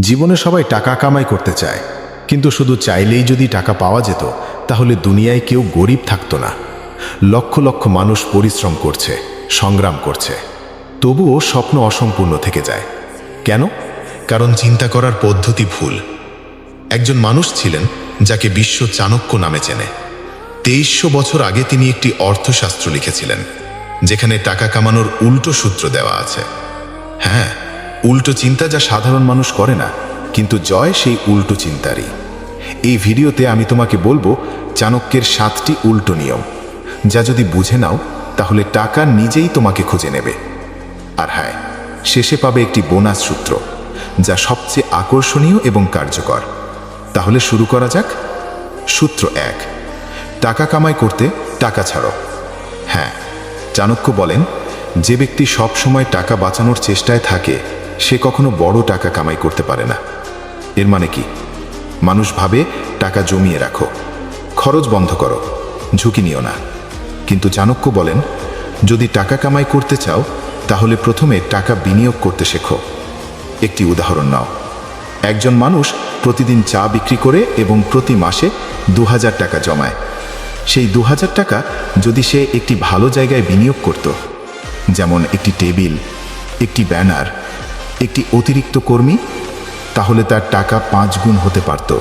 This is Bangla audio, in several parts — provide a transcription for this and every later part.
জীবনে সবাই টাকা কামাই করতে চায়। কিন্তু শুধু চাইলেই যদি টাকা পাওয়া যেত, তাহলে দুনিয়ায় কেউ গরিব থাকতো না। লক্ষ লক্ষ মানুষ পরিশ্রম করছে, সংগ্রাম করছে। তবুও স্বপ্ন অসম্পূর্ণ থেকে যায়। কেন? কারণ চিন্তা করার পদ্ধতি ভুল। একজন মানুষ ছিলেন যাকে বিশ্ব চাণক্য নামে চেনে। তেইশশো বছর আগে তিনি একটি অর্থশাস্ত্র লিখেছিলেন, যেখানে টাকা কামানোর উল্টো সূত্র দেওয়া আছে। হ্যাঁ উল্টো চিন্তা যা সাধারণ মানুষ করে না, কিন্তু জয় সেই উল্টো চিন্তারই। এই ভিডিওতে আমি তোমাকে বলব চাণক্যের সাতটি উল্টো নিয়ম। যা যদি বুঝে নাও, তাহলে টাকা নিজেই তোমাকে খুঁজে নেবে। আর হ্যাঁ শেষে পাবে একটি বোনাস সূত্র, যা সবচেয়ে আকর্ষণীয় এবং কার্যকর। তাহলে শুরু করা যাক। সূত্র এক, টাকা কামাই করতে টাকা ছাড়ো। হ্যাঁ চাণক্য বলেন, যে ব্যক্তি সব সময় টাকা বাঁচানোর চেষ্টায় থাকে সে কখনো বড় টাকা কামাই করতে পারে না। এর মানে কি? মানুষ ভাবে, টাকা জমিয়ে রাখো। খরচ বন্ধ করো। ঝুঁকি নিও না। কিন্তু চাণক্য বলেন, যদি টাকা কামাই করতে চাও, তাহলে প্রথমে টাকা বিনিয়োগ করতে শেখো। একটি উদাহরণ নাও। একজন মানুষ প্রতিদিন চা বিক্রি করে এবং প্রতি মাসে দু হাজার টাকা জমায়। সেই দু হাজার টাকা যদি সে একটি ভালো জায়গায় বিনিয়োগ করত, যেমন একটি টেবিল, একটি ব্যানার একটি অতিরিক্ত কর্মী, তাহলে তার টাকা পাঁচ গুণ হতে পারত।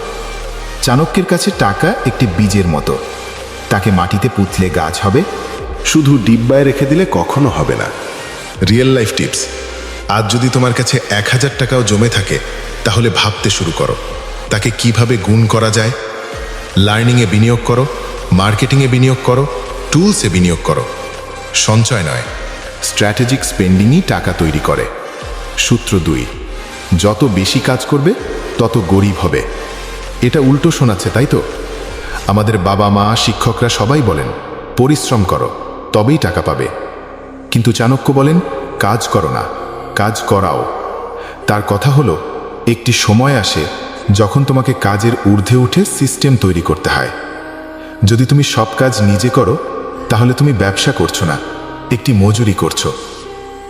চাণক্যের কাছে টাকা একটি বীজের মতো। তাকে মাটিতে পুঁতলে গাছ হবে, শুধু ডিব্বায় রেখে দিলে কখনো হবে না। রিয়েল লাইফ টিপস, আজ যদি তোমার কাছে এক হাজার টাকাও জমে থাকে, তাহলে ভাবতে শুরু করো। তাকে কীভাবে গুণ করা যায়? লার্নিংয়ে বিনিয়োগ করো, মার্কেটিংয়ে বিনিয়োগ করো, টুলসে বিনিয়োগ করো। সঞ্চয় নয়, স্ট্র্যাটেজিক স্পেন্ডিংই টাকা তৈরি করে। সূত্র দুই। যত বেশি কাজ করবে, তত গরিব হবে। এটা উল্টো শোনাচ্ছে, তাই তো? আমাদের বাবা মা, শিক্ষকরা সবাই বলেন, পরিশ্রম করো, তবেই টাকা পাবে। কিন্তু চাণক্য বলেন, কাজ করো না, কাজ করাও। তার কথা হলো, একটি সময় আসে যখন তোমাকে কাজের ঊর্ধ্বে উঠে সিস্টেম তৈরি করতে হয়। যদি তুমি সব কাজ নিজে করো, তাহলে তুমি ব্যবসা করছ না, একটি মজুরি করছ।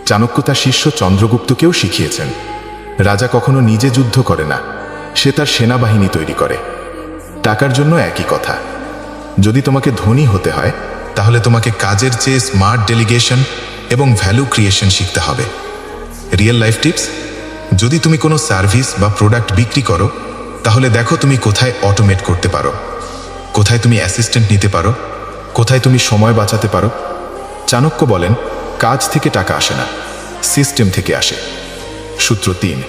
চাণক্য তার শিষ্য চন্দ্রগুপ্তকেও শিখিয়েছেন। রাজা কখনো নিজে যুদ্ধ করে না, সে তার সেনাবাহিনী তৈরি করে। টাকার জন্য একই কথা। যদি তোমাকে ধনী হতে হয়, তাহলে তোমাকে কাজের চেয়ে স্মার্ট ডেলিগেশন এবং ভ্যালু ক্রিয়েশন শিখতে হবে। Real life tips? যদি তুমি কোনো সার্ভিস বা প্রোডাক্ট বিক্রি করো, তাহলে দেখো তুমি কোথায় অটোমেট করতে পারো। কোথায় তুমি অ্যাসিস্ট্যান্ট নিতে পারো। কোথায় তুমি সময় বাঁচাতে পারো। চাণক্য বলেন কাজ থেকে টাকা আসে না সিস্টেম থেকে আসে। সূত্র তিন,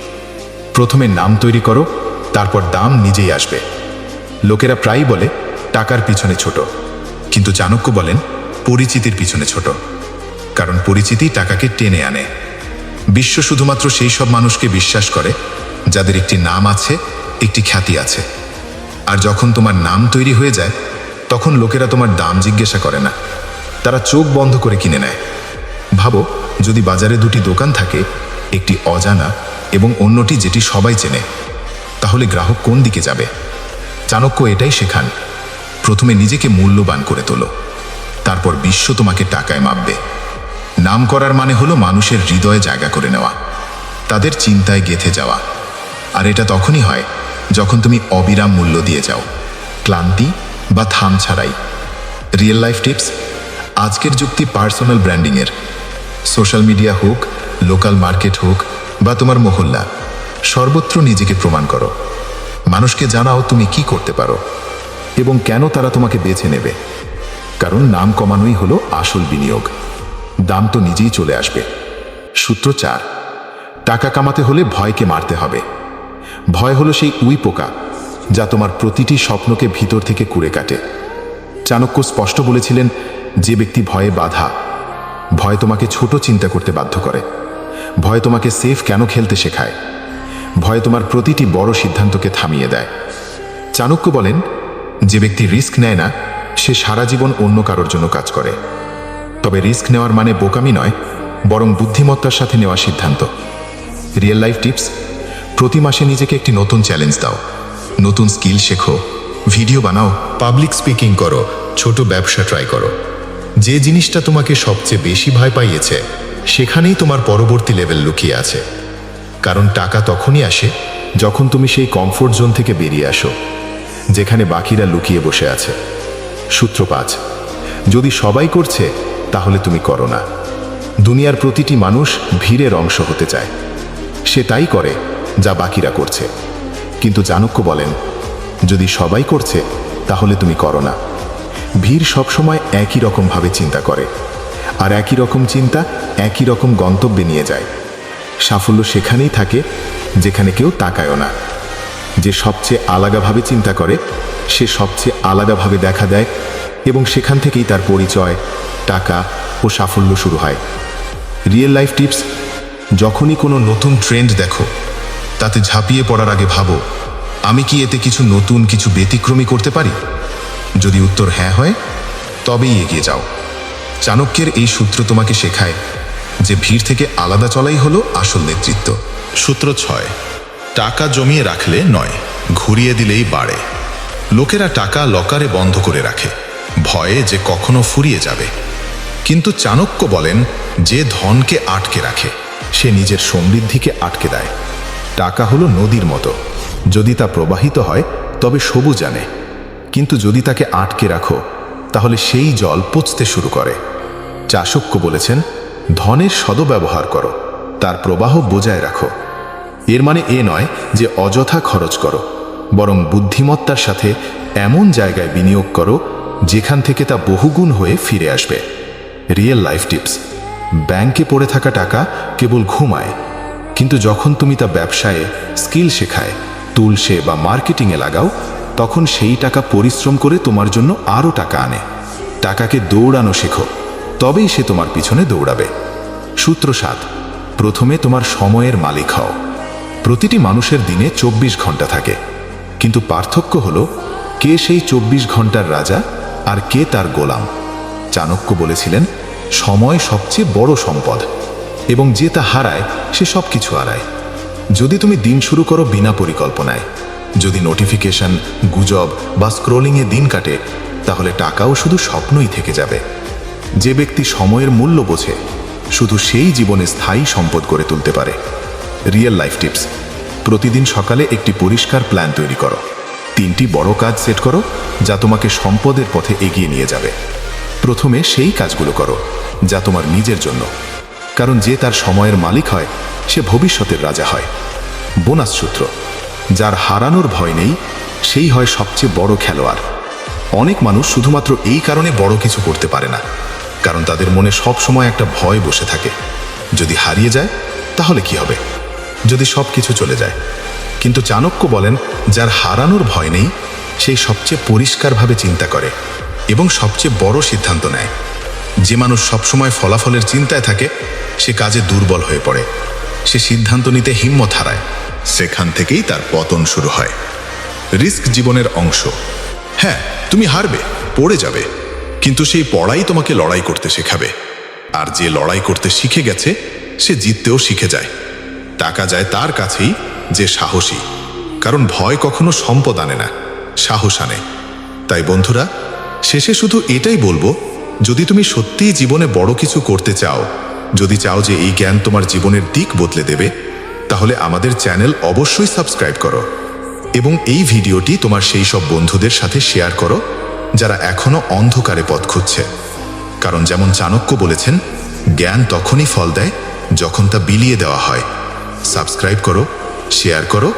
প্রথমে নাম তৈরি করো, তারপর দাম নিজেই আসবে। লোকেরা প্রায়ই বলে, টাকার পিছনে ছোট। কিন্তু চাণক্য বলেন, পরিচিতির পিছনে ছোট। কারণ পরিচিতি টাকাকে টেনে আনে। বিশ্ব শুধুমাত্র সেই সব মানুষকে বিশ্বাস করে, যাদের একটি নাম আছে, একটি খ্যাতি আছে। আর যখন তোমার নাম তৈরি হয়ে যায়, তখন লোকেরা তোমার দাম জিজ্ঞাসা করে না। তারা চোখ বন্ধ করে কিনে নেয়। ভাবো, যদি বাজারে দুটি দোকান থাকে, একটি অজানা এবং অন্যটি যেটি সবাই চেনে, তাহলে গ্রাহক কোন দিকে যাবে? চাণক্য এটাই শেখান, প্রথমে নিজেকে মূল্যবান করে তোলো, তারপর বিশ্ব তোমাকে টাকায় মাপবে। নাম করার মানে হলো মানুষের হৃদয়ে জায়গা করে নেওয়া, তাদের চিন্তায় গেথে যাওয়া। আর এটা তখনই হয় যখন তুমি অবিরাম মূল্য দিয়ে যাও, ক্লান্তি বা থাম ছাড়াই। রিয়েল লাইফ টিপস, আজকের যুক্তি পার্সোনাল ব্র্যান্ডিংয়ের। সোশ্যাল মিডিয়া হোক, লোকাল মার্কেট হোক বা তোমার মহল্লা, সর্বত্র নিজেকে প্রমাণ করো। মানুষকে জানাও তুমি কি করতে পারো এবং কেন তারা তোমাকে বেছে নেবে। কারণ নাম কমানোই হলো আসল বিনিয়োগ। দাম তো নিজেই চলে আসবে। সূত্র চার, টাকা কামাতে হলে ভয়কে মারতে হবে। ভয় হলো সেই উই পোকা, যা তোমার প্রতিটি স্বপ্নকে ভিতর থেকে কুড়ে কাটে। চাণক্য স্পষ্ট বলেছিলেন, যে ব্যক্তি ভয়ে বাধা ভয় তোমাকে ছোট চিন্তা করতে বাধ্য করে। ভয় তোমাকে সেফ কেন খেলতে শেখায়? ভয় তোমার প্রতিটি বড় সিদ্ধান্তকে থামিয়ে দেয়। চাণক্য বলেন, যে ব্যক্তি রিস্ক নেয় না, সে সারা জীবন অন্য কারোর জন্য কাজ করে। তবে রিস্ক নেওয়ার মানে বোকামি নয়, বরং বুদ্ধিমত্তার সাথে নেওয়া সিদ্ধান্ত। রিয়েল লাইফ টিপস প্রতি মাসে নিজেকে একটি নতুন চ্যালেঞ্জ দাও। নতুন স্কিল শেখো। ভিডিও বানাও। পাবলিক স্পিকিং করো। ছোট ব্যবসা ট্রাই করো। যে জিনিসটা তোমাকে সবচেয়ে বেশি ভয় পাইয়েছে, সেখানেই তোমার পরবর্তী লেভেল লুকিয়ে আছে। কারণ টাকা তখনই আসে যখন তুমি সেই কমফোর্ট জোন থেকে বেরিয়ে আসো, যেখানে বাকিরা লুকিয়ে বসে আছে। সূত্র পাঁচ যদি সবাই করছে, তাহলে তুমি করো না। দুনিয়ার প্রতিটি মানুষ ভিড়ের অংশ হতে চায়। সে তাই করে যা বাকিরা করছে। কিন্তু চাণক্য বলেন, যদি সবাই করছে, তাহলে তুমি করো না। ভিড় সবসময় একই রকমভাবে চিন্তা করে। আর একই রকম চিন্তা, একই রকম গন্তব্যে নিয়ে যায়। সাফল্য সেখানেই থাকে, যেখানে কেউ তাকায়ও না। যে সবচেয়ে আলাদাভাবে চিন্তা করে, সে সবচেয়ে আলাদাভাবে দেখা দেয় এবং সেখান থেকেই তার পরিচয়, টাকা ও সাফল্য শুরু হয়। রিয়েল লাইফ টিপস, যখনই কোনো নতুন ট্রেন্ড দেখো, তাতে ঝাঁপিয়ে পড়ার আগে ভাবো, আমি কি এতে কিছু নতুন, কিছু ব্যতিক্রমী করতে পারি? যদি উত্তর হ্যাঁ হয়, তবেই এগিয়ে যাও। চাণক্যের এই সূত্র তোমাকে শেখায় যে ভিড় থেকে আলাদা চলাই হলো আসল নেতৃত্ব। সূত্র ছয়, টাকা জমিয়ে রাখলে নয়, ঘুরিয়ে দিলেই বাড়ে। লোকেরা টাকা লকারে বন্ধ করে রাখে, ভয়ে যে কখনো ফুরিয়ে যাবে। কিন্তু চাণক্য বলেন, যে ধনকে আটকে রাখে, সে নিজের সমৃদ্ধিকে আটকে দেয়। টাকা হলো নদীর মতো। যদি তা প্রবাহিত হয়, তবে সবুজ আনে। কিন্তু যদি তাকে আটকে রাখো, তাহলে সেই জল পচতে শুরু করে। চাষক্য বলেছেন, ধনের সদব্যবহার করো, তার প্রবাহ বজায় রাখো। এর মানে এ নয় যে অযথা খরচ করো, বরং বুদ্ধিমত্তার সাথে এমন জায়গায় বিনিয়োগ করো, যেখান থেকে তা বহুগুণ হয়ে ফিরে আসবে। রিয়েল লাইফ টিপস ব্যাংকে পড়ে থাকা টাকা কেবল ঘুমায়, কিন্তু যখন তুমি তা ব্যবসায়ে, স্কিল শেখায়, তুলসে বা মার্কেটিংয়ে লাগাও তখন সেই টাকা পরিশ্রম করে তোমার জন্য আরও টাকা আনে। টাকাকে দৌড়ানো শেখো, তবেই সে তোমার পিছনে দৌড়াবে। সূত্র সাত, প্রথমে তোমার সময়ের মালিক হও। প্রতিটি মানুষের দিনে চব্বিশ ঘণ্টা থাকে। কিন্তু পার্থক্য হলো, কে সেই চব্বিশ ঘণ্টার রাজা আর কে তার গোলাম। চাণক্য বলেছিলেন, সময় সবচেয়ে বড় সম্পদ, এবং যে তা হারায়, সে সব কিছু হারায়। যদি তুমি দিন শুরু করো বিনা পরিকল্পনায় যদি নোটিফিকেশন গুজব বা স্ক্রোলিংয়ে দিন কাটে, তাহলে টাকাও শুধু স্বপ্নই থেকে যাবে। যে ব্যক্তি সময়ের মূল্য বোঝে, শুধু সেই জীবনে স্থায়ী সম্পদ গড়ে তুলতে পারে। রিয়েল লাইফ টিপস প্রতিদিন সকালে একটি পরিষ্কার প্ল্যান তৈরি করো। তিনটি বড় কাজ সেট করো, যা তোমাকে সম্পদের পথে এগিয়ে নিয়ে যাবে। প্রথমে সেই কাজগুলো করো, যা তোমার নিজের জন্য। কারণ যে তার সময়ের মালিক হয়, সে ভবিষ্যতের রাজা হয়। বোনাস সূত্র যার হারানোর ভয় নেই, সেই হয় সবচেয়ে বড় খেলোয়াড়। অনেক মানুষ শুধুমাত্র এই কারণে বড় কিছু করতে পারে না, কারণ তাদের মনে সব সময় একটা ভয় বসে থাকে। যদি হারিয়ে যায়, তাহলে কি হবে? যদি সব কিছু চলে যায়। কিন্তু চাণক্য বলেন, যার হারানোর ভয় নেই, সেই সবচেয়ে পরিষ্কারভাবে চিন্তা করে এবং সবচেয়ে বড় সিদ্ধান্ত নেয়। যে মানুষ সবসময় ফলাফলের চিন্তায় থাকে, সে কাজে দুর্বল হয়ে পড়ে। সে সিদ্ধান্ত নিতে হিম্মত হারায়। সেখান থেকেই তার পতন শুরু হয়। রিস্ক জীবনের অংশ। হ্যাঁ তুমি হারবে, পড়ে যাবে। কিন্তু সেই পড়াই তোমাকে লড়াই করতে শেখাবে। আর যে লড়াই করতে শিখে গেছে, সে জিততেও শিখে যায়। টাকা যায় তার কাছেই, যে সাহসী। কারণ ভয় কখনো সম্পদ আনে না, সাহস আনে। তাই বন্ধুরা, শেষে শুধু এটাই বলব, যদি তুমি সত্যিই জীবনে বড় কিছু করতে চাও, যদি চাও যে এই জ্ঞান তোমার জীবনের দিক বদলে দেবে তাহলে আমাদের চ্যানেল অবশ্যই সাবস্ক্রাইব করো এবং এই ভিডিওটি তোমার সেই সব বন্ধুদের সাথে শেয়ার করো যারা এখনও অন্ধকারে পথ খুঁজছে। কারণ যেমন চাণক্য বলেছেন, জ্ঞান তখনই ফল দেয় যখন তা বিলিয়ে দেওয়া হয়। সাবস্ক্রাইব করো, শেয়ার করো,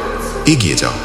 এগিয়ে যাও।